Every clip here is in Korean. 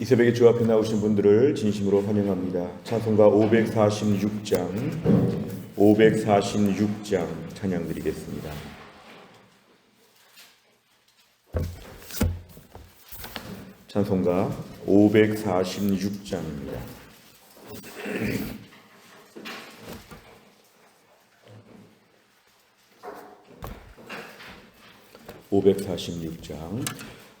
이 새벽에 주 앞에 나오신 분들을 진심으로 환영합니다. 찬송가 546장, 546장 찬양 드리겠습니다. 찬송가 546장입니다. 546장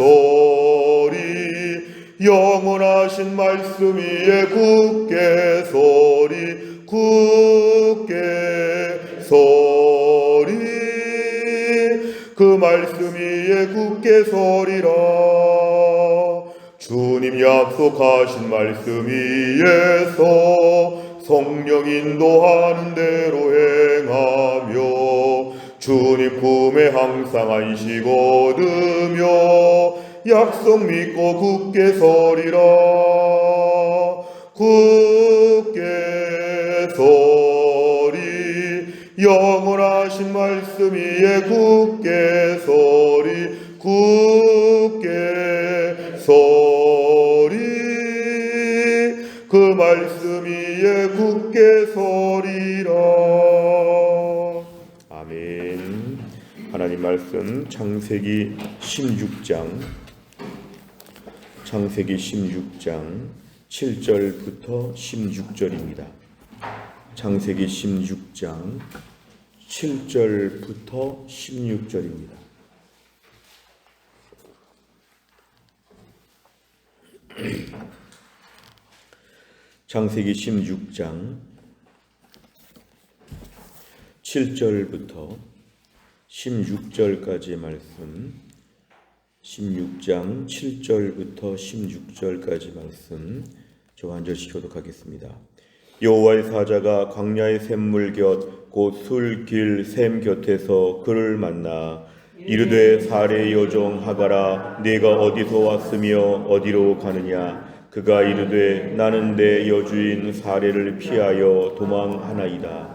서리 영원하신 말씀 위에 굳게 서리 굳게 서리. 그 말씀 위에 굳게 서리라. 주님 약속하신 말씀 위에서 성령 인도하는 대로 행하며 주님 품에 항상 안식 얻으며 약속 믿고 굳게 서리라. 굳게 서리. 영원하신 말씀 위에 굳게 서리. 굳게 서리. 그 말씀 위에 굳게 서리라 하나님 말씀 창세기 16장 창세기 16장 7절부터 16절입니다. 창세기 16장 7절부터 16절입니다. 창세기 16장 7절부터 16절까지의 말씀 16장 7절부터 16절까지 말씀 저 한 절씩 교독하겠습니다. 여호와의 사자가 광야의 샘물 곁 곧 술길 샘 곁에서 그를 만나 이르되 사례 여종 하가라 네가 어디서 왔으며 어디로 가느냐 그가 이르되 나는 내 여주인 사례를 피하여 도망하나이다.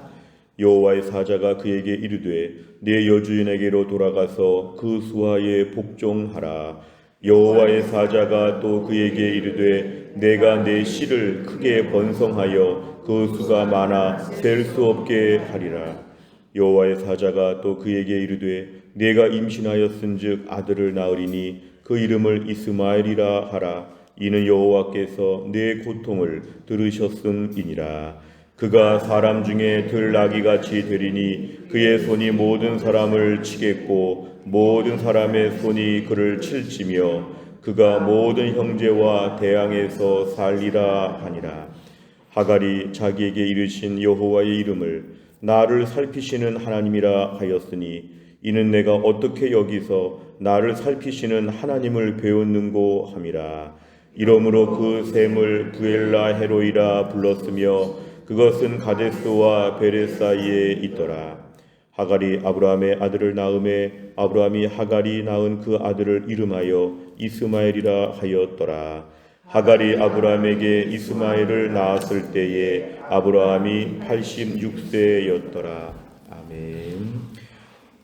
여호와의 사자가 그에게 이르되 네 여주인에게로 돌아가서 그 수하에 복종하라. 여호와의 사자가 또 그에게 이르되 내가 내 씨를 크게 번성하여 그 수가 많아 셀 수 없게 하리라. 여호와의 사자가 또 그에게 이르되 내가 임신하였은즉 아들을 낳으리니 그 이름을 이스마엘이라 하라. 이는 여호와께서 내 고통을 들으셨음이니라. 그가 사람 중에 들나귀 같이 되리니 그의 손이 모든 사람을 치겠고 모든 사람의 손이 그를 칠지며 그가 모든 형제와 대항에서 살리라 하니라. 하갈이 자기에게 이르신 여호와의 이름을 나를 살피시는 하나님이라 하였으니 이는 내가 어떻게 여기서 나를 살피시는 하나님을 배웠는고 함이라. 이러므로 그 샘을 부엘라 헤로이라 불렀으며 그것은 가데스와 베레 사이에 있더라. 하갈이 아브라함의 아들을 낳음에 아브라함이 하갈이 낳은 그 아들을 이름하여 이스마엘이라 하였더라. 하갈이 아브라함에게 이스마엘을 낳았을 때에 아브라함이 86세였더라. 아멘.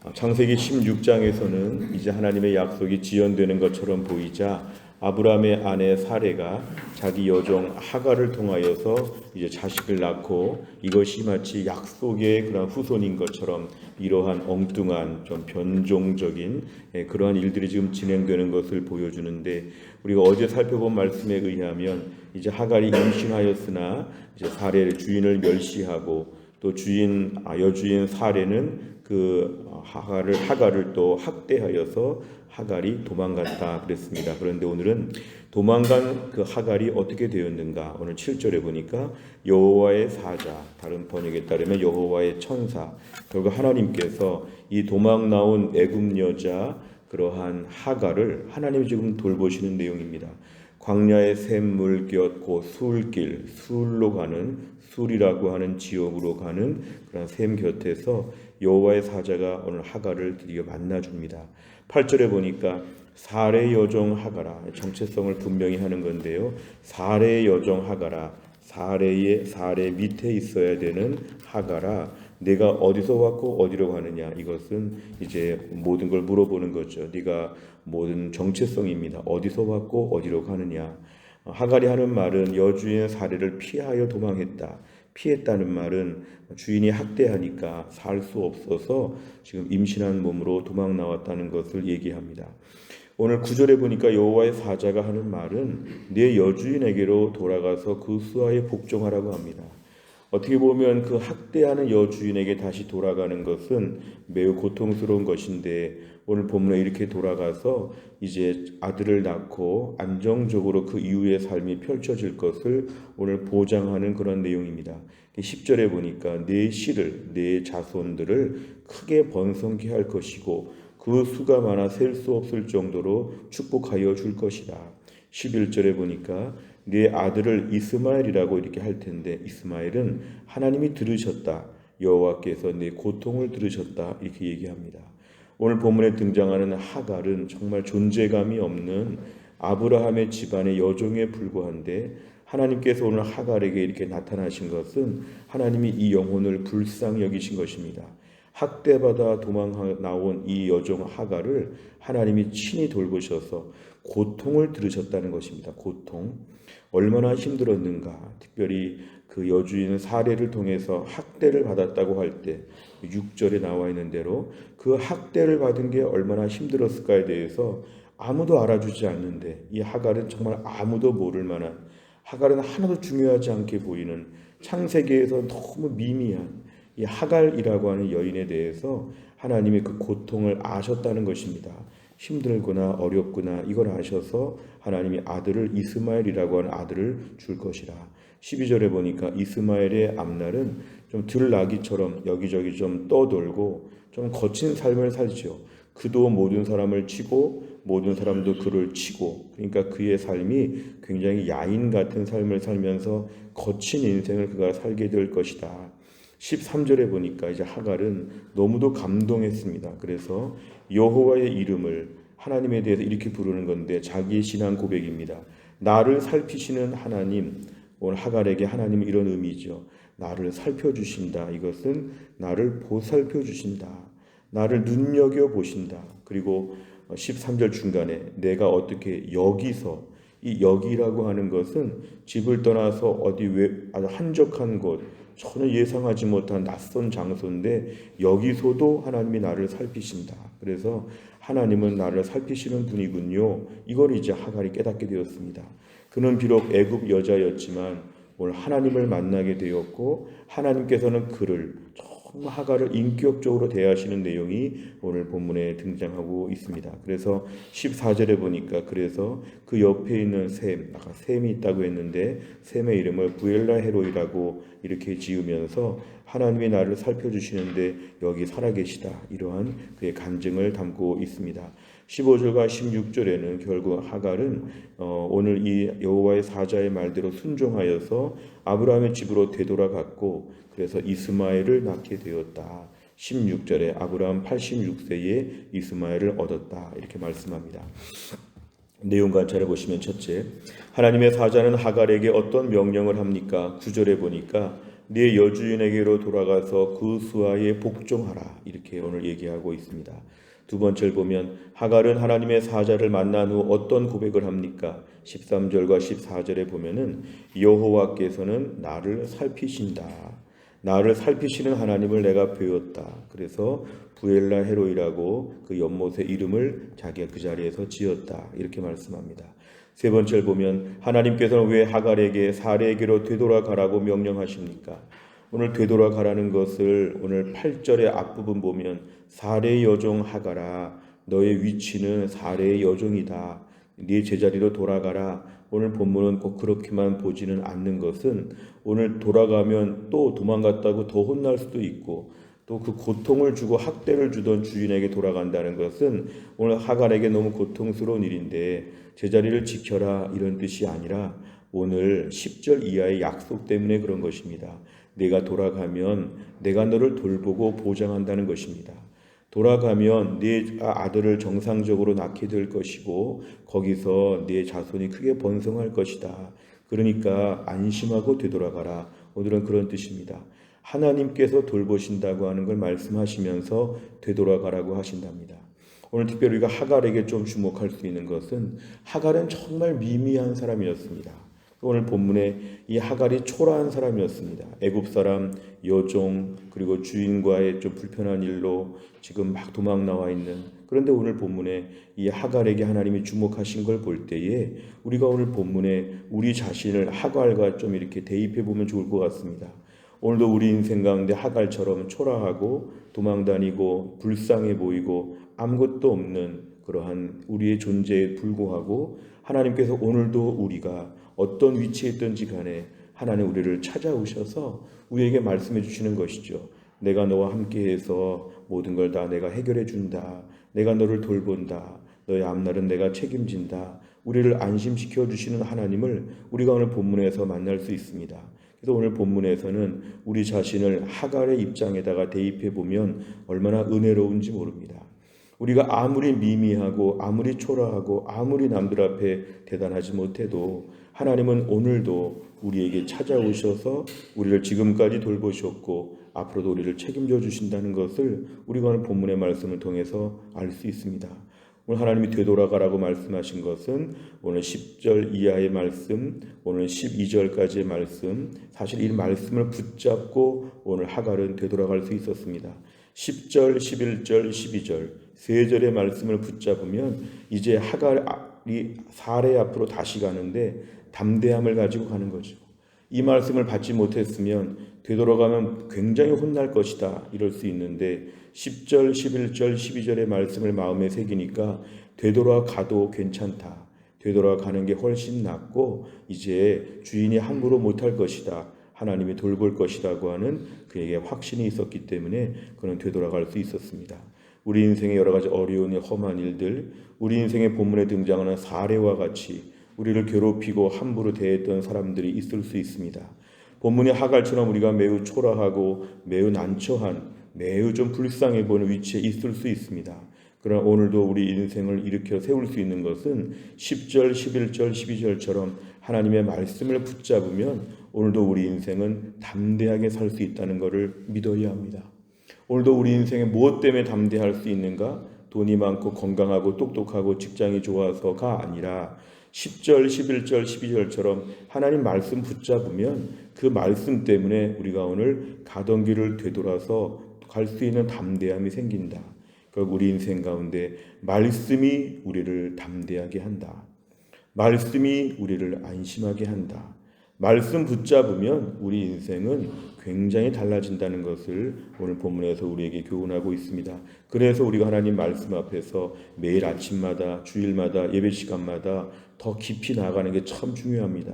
아, 창세기 16장에서는 이제 하나님의 약속이 지연되는 것처럼 보이자 아브라함의 아내 사레가 자기 여종 하갈을 통하여서 이제 자식을 낳고 이것이 마치 약속의 그런 후손인 것처럼 이러한 엉뚱한 좀 변종적인 예, 그러한 일들이 지금 진행되는 것을 보여주는데 우리가 어제 살펴본 말씀에 의하면 이제 하갈이 임신하였으나 이제 사레의 주인을 멸시하고 또 주인 아, 여주인 사례는 그 하갈을 하갈을 또 학대하여서 하갈이 도망갔다 그랬습니다. 그런데 오늘은 도망간 그 하갈이 어떻게 되었는가? 오늘 7절에 보니까 여호와의 사자, 다른 번역에 따르면 여호와의 천사. 결국 하나님께서 이 도망 나온 애굽 여자 그러한 하갈을 하나님이 지금 돌보시는 내용입니다. 광야의 샘물 곁고 술길, 술로 가는 술이라고 하는 지역으로 가는 그런 샘 곁에서 여호와의 사자가 오늘 하갈을 드디어 만나 줍니다. 8절에 보니까 사례 여종 하가라 정체성을 분명히 하는 건데요. 사례 여종 하가라 사례의 사례 밑에 있어야 되는 하가라 내가 어디서 왔고 어디로 가느냐 이것은 이제 모든 걸 물어보는 거죠. 네가 모든 정체성입니다. 어디서 왔고 어디로 가느냐. 하갈이 하는 말은 여주인 사례를 피하여 도망했다. 피했다는 말은 주인이 학대하니까 살 수 없어서 지금 임신한 몸으로 도망 나왔다는 것을 얘기합니다. 오늘 구절에 보니까 여호와의 사자가 하는 말은 내 여주인에게로 돌아가서 그 수하에 복종하라고 합니다. 어떻게 보면 그 학대하는 여주인에게 다시 돌아가는 것은 매우 고통스러운 것인데 오늘 본문에 이렇게 돌아가서 이제 아들을 낳고 안정적으로 그 이후의 삶이 펼쳐질 것을 오늘 보장하는 그런 내용입니다. 10절에 보니까 내 씨를 내 자손들을 크게 번성케 할 것이고 그 수가 많아 셀 수 없을 정도로 축복하여 줄 것이다. 11절에 보니까 네 아들을 이스마엘이라고 이렇게 할 텐데 이스마엘은 하나님이 들으셨다. 여호와께서 네 고통을 들으셨다. 이렇게 얘기합니다. 오늘 본문에 등장하는 하갈은 정말 존재감이 없는 아브라함의 집안의 여종에 불과한데 하나님께서 오늘 하갈에게 이렇게 나타나신 것은 하나님이 이 영혼을 불쌍히 여기신 것입니다. 학대받아 도망 나온 이 여종 하갈을 하나님이 친히 돌보셔서 고통을 들으셨다는 것입니다. 고통. 얼마나 힘들었는가. 특별히 그 여주인 사례를 통해서 학대를 받았다고 할 때 6절에 나와 있는 대로 그 학대를 받은 게 얼마나 힘들었을까에 대해서 아무도 알아주지 않는데 이 하갈은 정말 아무도 모를 만한 하갈은 하나도 중요하지 않게 보이는 창세기에서 너무 미미한 이 하갈이라고 하는 여인에 대해서 하나님이 그 고통을 아셨다는 것입니다. 힘들거나 어렵거나 이걸 아셔서 하나님이 아들을 이스마엘이라고 하는 아들을 줄 것이라. 12절에 보니까 이스마엘의 앞날은 좀 들나기처럼 여기저기 좀 떠돌고 좀 거친 삶을 살지요. 그도 모든 사람을 치고 모든 사람도 그를 치고 그러니까 그의 삶이 굉장히 야인 같은 삶을 살면서 거친 인생을 그가 살게 될 것이다. 13절에 보니까 이제 하갈은 너무도 감동했습니다. 그래서 여호와의 이름을 하나님에 대해서 이렇게 부르는 건데 자기의 신앙 고백입니다. 나를 살피시는 하나님, 오늘 하갈에게 하나님 이런 의미죠. 나를 살펴주신다. 이것은 나를 보살펴주신다. 나를 눈여겨 보신다. 그리고 13절 중간에 내가 어떻게 여기서 이 여기라고 하는 것은 집을 떠나서 어디 외 아주 한적한 곳 전혀 예상하지 못한 낯선 장소인데 여기서도 하나님이 나를 살피신다. 그래서 하나님은 나를 살피시는 분이군요. 이걸 이제 하갈이 깨닫게 되었습니다. 그는 비록 애굽 여자였지만 오늘 하나님을 만나게 되었고 하나님께서는 그를 정말 하갈을 인격적으로 대하시는 내용이 오늘 본문에 등장하고 있습니다. 그래서 14절에 보니까 그래서 그 옆에 있는 샘, 아까 샘이 있다고 했는데 샘의 이름을 부엘라 헤로이라고 이렇게 지으면서 하나님이 나를 살펴주시는데 여기 살아계시다. 이러한 그의 간증을 담고 있습니다. 15절과 16절에는 결국 하갈은 어, 오늘 이 여호와의 사자의 말대로 순종하여서 아브라함의 집으로 되돌아갔고 그래서 이스마엘을 낳게 되었다. 16절에 아브라함 86세에 이스마엘을 얻었다. 이렇게 말씀합니다. 내용 관찰해 보시면 첫째, 하나님의 사자는 하갈에게 어떤 명령을 합니까? 구절에 보니까 네 여주인에게로 돌아가서 그 수하에 복종하라 이렇게 오늘 얘기하고 있습니다. 두 번째를 보면 하갈은 하나님의 사자를 만난 후 어떤 고백을 합니까? 13절과 14절에 보면은 여호와께서는 나를 살피신다. 나를 살피시는 하나님을 내가 배웠다. 그래서 부엘라 헤로이라고 그 연못의 이름을 자기가 그 자리에서 지었다. 이렇게 말씀합니다. 세 번째를 보면 하나님께서는 왜 하갈에게 사례에게로 되돌아가라고 명령하십니까? 오늘 되돌아가라는 것을 오늘 8절의 앞부분 보면 사례 여종 하가라 너의 위치는 사례의 여종이다. 네 제자리로 돌아가라. 오늘 본문은 꼭 그렇게만 보지는 않는 것은 오늘 돌아가면 또 도망갔다고 더 혼날 수도 있고 또 그 고통을 주고 학대를 주던 주인에게 돌아간다는 것은 오늘 하갈에게 너무 고통스러운 일인데 제자리를 지켜라 이런 뜻이 아니라 오늘 10절 이하의 약속 때문에 그런 것입니다. 내가 돌아가면 내가 너를 돌보고 보장한다는 것입니다. 돌아가면 네 아들을 정상적으로 낳게 될 것이고 거기서 네 자손이 크게 번성할 것이다. 그러니까 안심하고 되돌아가라. 오늘은 그런 뜻입니다. 하나님께서 돌보신다고 하는 걸 말씀하시면서 되돌아가라고 하신답니다. 오늘 특별히 우리가 하갈에게 좀 주목할 수 있는 것은 하갈은 정말 미미한 사람이었습니다. 오늘 본문에 이 하갈이 초라한 사람이었습니다. 애굽 사람, 여종 그리고 주인과의 좀 불편한 일로 지금 막 도망 나와 있는 그런데 오늘 본문에 이 하갈에게 하나님이 주목하신 걸 볼 때에 우리가 오늘 본문에 우리 자신을 하갈과 좀 이렇게 대입해 보면 좋을 것 같습니다. 오늘도 우리 인생 가운데 하갈처럼 초라하고 도망다니고 불쌍해 보이고 아무것도 없는 그러한 우리의 존재에 불구하고 하나님께서 오늘도 우리가 어떤 위치에 있든지 간에 하나님 우리를 찾아오셔서 우리에게 말씀해 주시는 것이죠. 내가 너와 함께해서 모든 걸 다 내가 해결해 준다. 내가 너를 돌본다. 너의 앞날은 내가 책임진다. 우리를 안심시켜 주시는 하나님을 우리가 오늘 본문에서 만날 수 있습니다. 그래서 오늘 본문에서는 우리 자신을 하갈의 입장에다가 대입해 보면 얼마나 은혜로운지 모릅니다. 우리가 아무리 미미하고 아무리 초라하고 아무리 남들 앞에 대단하지 못해도 하나님은 오늘도 우리에게 찾아오셔서 우리를 지금까지 돌보셨고 앞으로도 우리를 책임져 주신다는 것을 우리가 오늘 본문의 말씀을 통해서 알 수 있습니다. 오늘 하나님이 되돌아가라고 말씀하신 것은 오늘 10절 이하의 말씀, 오늘 12절까지의 말씀, 사실 이 말씀을 붙잡고 오늘 하갈은 되돌아갈 수 있었습니다. 10절, 11절, 12절 세 절의 말씀을 붙잡으면 이제 하갈이 사례 앞으로 다시 가는데 담대함을 가지고 가는 거죠. 이 말씀을 받지 못했으면 되돌아가면 굉장히 혼날 것이다 이럴 수 있는데 10절, 11절, 12절의 말씀을 마음에 새기니까 되돌아가도 괜찮다. 되돌아가는 게 훨씬 낫고 이제 주인이 함부로 못할 것이다. 하나님이 돌볼 것이라고 하는 그에게 확신이 있었기 때문에 그는 되돌아갈 수 있었습니다. 우리 인생의 여러 가지 어려운 험한 일들, 우리 인생의 본문에 등장하는 사례와 같이 우리를 괴롭히고 함부로 대했던 사람들이 있을 수 있습니다. 본문의 하갈처럼 우리가 매우 초라하고 매우 난처한 매우 좀 불쌍해 보이는 위치에 있을 수 있습니다. 그러나 오늘도 우리 인생을 일으켜 세울 수 있는 것은 10절, 11절, 12절처럼 하나님의 말씀을 붙잡으면 오늘도 우리 인생은 담대하게 살 수 있다는 것을 믿어야 합니다. 오늘도 우리 인생에 무엇 때문에 담대할 수 있는가? 돈이 많고 건강하고 똑똑하고 직장이 좋아서가 아니라 10절, 11절, 12절처럼 하나님 말씀 붙잡으면 그 말씀 때문에 우리가 오늘 가던 길을 되돌아서 갈 수 있는 담대함이 생긴다. 결국 우리 인생 가운데 말씀이 우리를 담대하게 한다. 말씀이 우리를 안심하게 한다. 말씀 붙잡으면 우리 인생은 굉장히 달라진다는 것을 오늘 본문에서 우리에게 교훈하고 있습니다. 그래서 우리가 하나님 말씀 앞에서 매일 아침마다 주일마다 예배 시간마다 더 깊이 나아가는 게 참 중요합니다.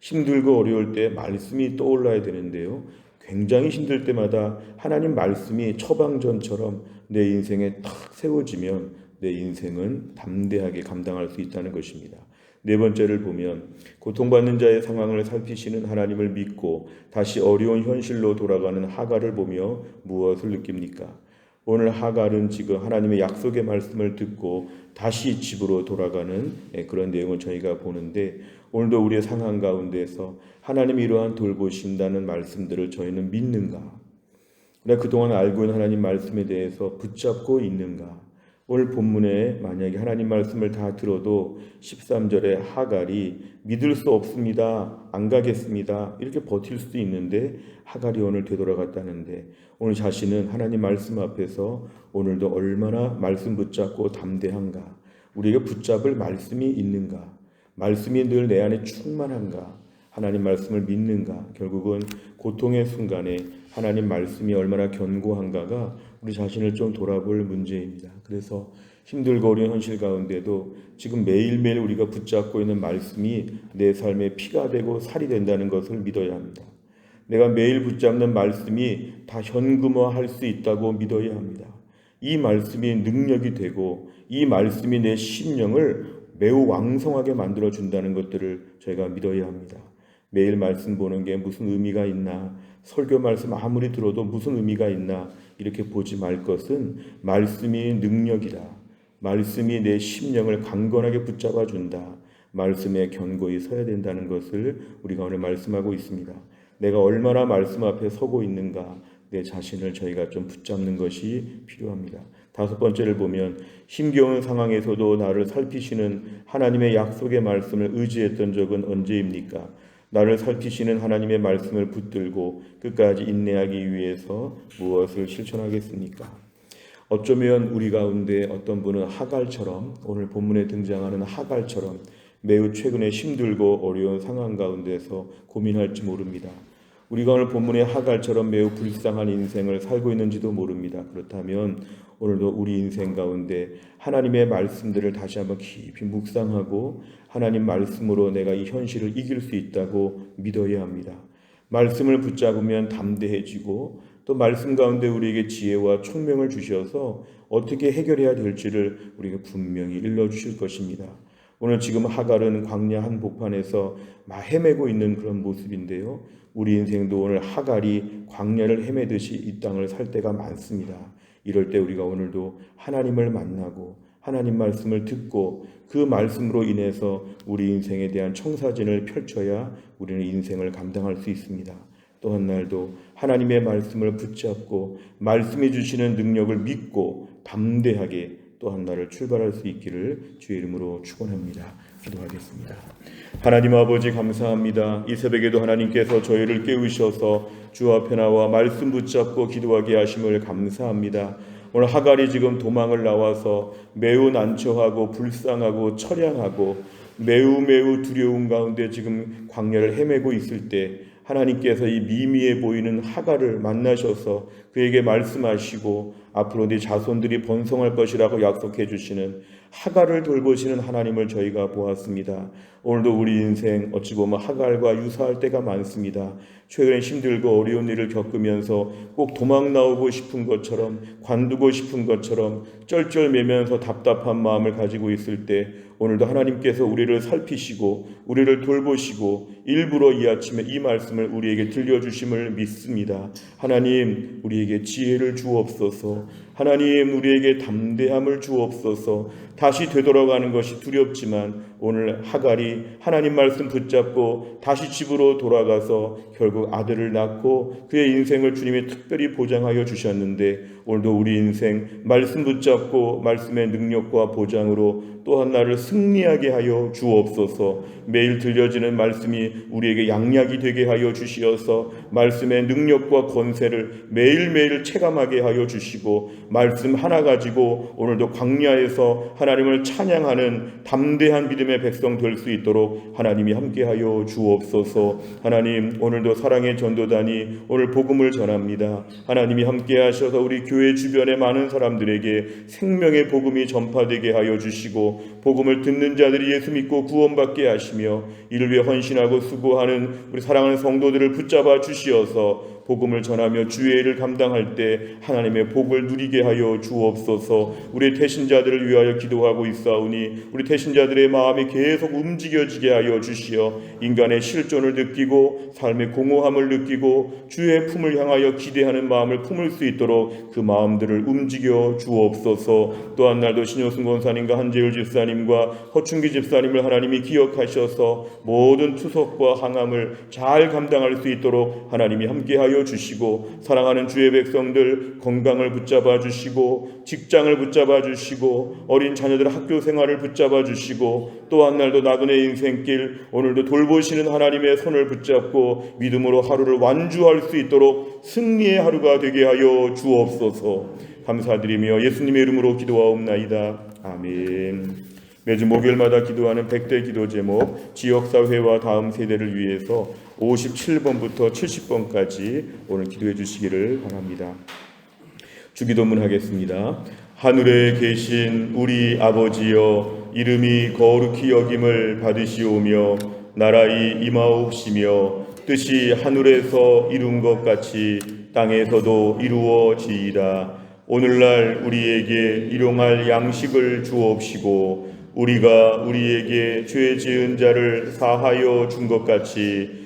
힘들고 어려울 때 말씀이 떠올라야 되는데요. 굉장히 힘들 때마다 하나님 말씀이 처방전처럼 내 인생에 탁 세워지면 내 인생은 담대하게 감당할 수 있다는 것입니다. 네 번째를 보면 고통받는 자의 상황을 살피시는 하나님을 믿고 다시 어려운 현실로 돌아가는 하가를 보며 무엇을 느낍니까? 오늘 하갈은 지금 하나님의 약속의 말씀을 듣고 다시 집으로 돌아가는 예, 그런 내용을 저희가 보는데 오늘도 우리의 상황 가운데서 하나님 이러한 돌보신다는 말씀들을 저희는 믿는가? 내가 그동안 알고 있는 하나님 말씀에 대해서 붙잡고 있는가? 오늘 본문에 만약에 하나님 말씀을 다 들어도 13절에 하갈이 믿을 수 없습니다. 안 가겠습니다. 이렇게 버틸 수도 있는데 하갈이 오늘 되돌아갔다는데 오늘 자신은 하나님 말씀 앞에서 오늘도 얼마나 말씀 붙잡고 담대한가? 우리에게 붙잡을 말씀이 있는가? 말씀이 늘 내 안에 충만한가? 하나님 말씀을 믿는가? 결국은 고통의 순간에 하나님 말씀이 얼마나 견고한가가 우리 자신을 좀 돌아볼 문제입니다. 그래서 힘들고 어려운 현실 가운데도 지금 매일매일 우리가 붙잡고 있는 말씀이 내 삶의 피가 되고 살이 된다는 것을 믿어야 합니다. 내가 매일 붙잡는 말씀이 다 현금화할 수 있다고 믿어야 합니다. 이 말씀이 능력이 되고 이 말씀이 내 심령을 매우 왕성하게 만들어 준다는 것들을 저희가 믿어야 합니다. 매일 말씀 보는 게 무슨 의미가 있나? 설교 말씀 아무리 들어도 무슨 의미가 있나? 이렇게 보지 말 것은 말씀이 능력이다. 말씀이 내 심령을 강건하게 붙잡아 준다. 말씀에 견고히 서야 된다는 것을 우리가 오늘 말씀하고 있습니다. 내가 얼마나 말씀 앞에 서고 있는가 내 자신을 저희가 좀 붙잡는 것이 필요합니다. 다섯 번째를 보면 힘겨운 상황에서도 나를 살피시는 하나님의 약속의 말씀을 의지했던 적은 언제입니까? 나를 살피시는 하나님의 말씀을 붙들고 끝까지 인내하기 위해서 무엇을 실천하겠습니까? 어쩌면 우리 가운데 어떤 분은 하갈처럼 오늘 본문에 등장하는 하갈처럼 매우 최근에 힘들고 어려운 상황 가운데서 고민할지 모릅니다. 우리가 오늘 본문의 하갈처럼 매우 불쌍한 인생을 살고 있는지도 모릅니다. 그렇다면 오늘도 우리 인생 가운데 하나님의 말씀들을 다시 한번 깊이 묵상하고 하나님 말씀으로 내가 이 현실을 이길 수 있다고 믿어야 합니다. 말씀을 붙잡으면 담대해지고 또 말씀 가운데 우리에게 지혜와 총명을 주셔서 어떻게 해결해야 될지를 우리에게 분명히 일러 주실 것입니다. 오늘 지금 하갈은 광야 한복판에서 막 헤매고 있는 그런 모습인데요. 우리 인생도 오늘 하갈이 광야를 헤매듯이 이 땅을 살 때가 많습니다. 이럴 때 우리가 오늘도 하나님을 만나고 하나님 말씀을 듣고 그 말씀으로 인해서 우리 인생에 대한 청사진을 펼쳐야 우리는 인생을 감당할 수 있습니다. 또한 날도 하나님의 말씀을 붙잡고 말씀해 주시는 능력을 믿고 담대하게 또한 날을 출발할 수 있기를 주의 이름으로 축원합니다. 기도하겠습니다. 하나님 아버지 감사합니다. 이 새벽에도 하나님께서 저희를 깨우셔서 주 앞에 나와 말씀 붙잡고 기도하게 하심을 감사합니다. 오늘 하갈이 지금 도망을 나와서 매우 난처하고 불쌍하고 처량하고 매우 매우 두려운 가운데 지금 광야를 헤매고 있을 때 하나님께서 이 미미해 보이는 하갈을 만나셔서 그에게 말씀하시고 앞으로 네 자손들이 번성할 것이라고 약속해 주시는 하갈을 돌보시는 하나님을 저희가 보았습니다. 오늘도 우리 인생 어찌 보면 하갈과 유사할 때가 많습니다. 최근에 힘들고 어려운 일을 겪으면서 꼭 도망 나오고 싶은 것처럼 관두고 싶은 것처럼 쩔쩔매면서 답답한 마음을 가지고 있을 때 오늘도 하나님께서 우리를 살피시고 우리를 돌보시고 일부러 이 아침에 이 말씀을 우리에게 들려주심을 믿습니다. 하나님 우리에게 지혜를 주옵소서 하나님 우리에게 담대함을 주옵소서. 다시 되돌아가는 것이 두렵지만 오늘 하갈이 하나님 말씀 붙잡고 다시 집으로 돌아가서 결국 아들을 낳고 그의 인생을 주님이 특별히 보장하여 주셨는데 오늘도 우리 인생 말씀 붙잡고 말씀의 능력과 보장으로 또 하나를 승리하게 하여 주옵소서. 매일 들려지는 말씀이 우리에게 양약이 되게 하여 주시어서 말씀의 능력과 권세를 매일매일 체감하게 하여 주시고 말씀 하나 가지고 오늘도 광야에서 하나님을 찬양하는 담대한 믿음의 백성 될 수 있도록 하나님이 함께하여 주옵소서. 하나님 오늘도 사랑의 전도단이 오늘 복음을 전합니다. 하나님이 함께하셔서 우리 교회 주변의 많은 사람들에게 생명의 복음이 전파되게 하여 주시고 복음을 듣는 자들이 예수 믿고 구원받게 하시며 이를 위해 헌신하고 수고하는 우리 사랑하는 성도들을 붙잡아 주시어서 복음을 전하며 주의 일을 감당할 때 하나님의 복을 누리게 하여 주옵소서. 우리 태신자들을 위하여 기도하고 있사오니 우리 태신자들의 마음이 계속 움직여지게 하여 주시어 인간의 실존을 느끼고 삶의 공허함을 느끼고 주의 품을 향하여 기대하는 마음을 품을 수 있도록 그 마음들을 움직여 주옵소서. 또한 날도 신효승 권사님과 한재율 집사님과 허충기 집사님을 하나님이 기억하셔서 모든 투석과 항암을 잘 감당할 수 있도록 하나님이 함께 하여 주시고 사랑하는 주의 백성들 건강을 붙잡아 주시고 직장을 붙잡아 주시고 어린 자녀들 학교 생활을 붙잡아 주시고 또 한 날도 나그네 인생길 오늘도 돌보시는 하나님의 손을 붙잡고 믿음으로 하루를 완주할 수 있도록 승리의 하루가 되게 하여 주옵소서 감사드리며 예수님의 이름으로 기도하옵나이다 아멘. 매주 목요일마다 기도하는 백대 기도 제목 지역사회와 다음 세대를 위해서 57번부터 70번까지 오늘 기도해 주시기를 바랍니다. 주기도문 하겠습니다. 하늘에 계신 우리 아버지여 이름이 거룩히 여김을 받으시오며 나라의 임하옵시며 뜻이 하늘에서 이룬 것 같이 땅에서도 이루어지이다. 오늘날 우리에게 일용할 양식을 주옵시고 우리가 우리에게 죄 지은 자를 사하여 준 것 같이